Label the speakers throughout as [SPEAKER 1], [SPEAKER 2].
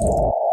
[SPEAKER 1] you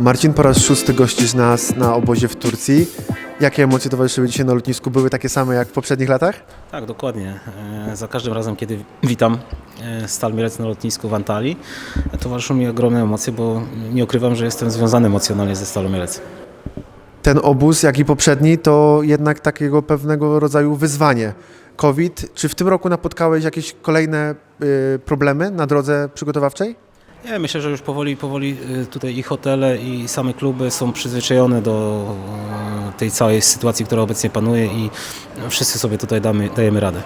[SPEAKER 1] Marcin, po raz szósty gościsz nas na obozie w Turcji. Jakie emocje towarzyszyły dzisiaj na lotnisku? Były takie same jak w poprzednich latach?
[SPEAKER 2] Tak, dokładnie. E, Za każdym razem, kiedy witam e, Stal Mielec na lotnisku w Antalii, towarzyszą mi ogromne emocje, bo nie ukrywam, że jestem związany emocjonalnie ze Stalą Mielec.
[SPEAKER 1] Ten obóz, jak i poprzedni, to jednak takiego pewnego rodzaju wyzwanie. COVID. Czy w tym roku napotkałeś jakieś kolejne y, problemy na drodze przygotowawczej?
[SPEAKER 2] Nie, myślę, że już powoli, powoli e, tutaj i hotele, i same kluby są przyzwyczajone do e, tej całej sytuacji, która obecnie panuje i wszyscy sobie tutaj damy, dajemy radę.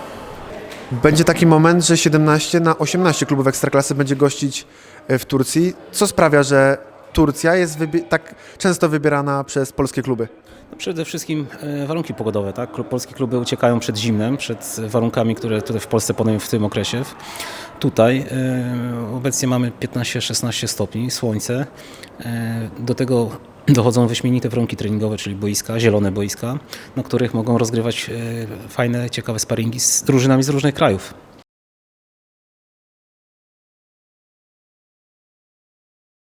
[SPEAKER 1] Będzie taki moment, że 17 na 18 klubów Ekstraklasy będzie gościć y, w Turcji. Co sprawia, że Turcja jest tak często wybierana przez polskie kluby?
[SPEAKER 2] No Przede wszystkim warunki pogodowe, tak? Polskie kluby uciekają przed zimnem, przed warunkami, które tutaj w Polsce panują w tym okresie. Tutaj e, obecnie mamy 15-16 stopni, słońce. E, do tego dochodzą wyśmienite warunki treningowe, czyli boiska, zielone boiska, na których mogą rozgrywać e, fajne, ciekawe sparingi z drużynami z różnych krajów.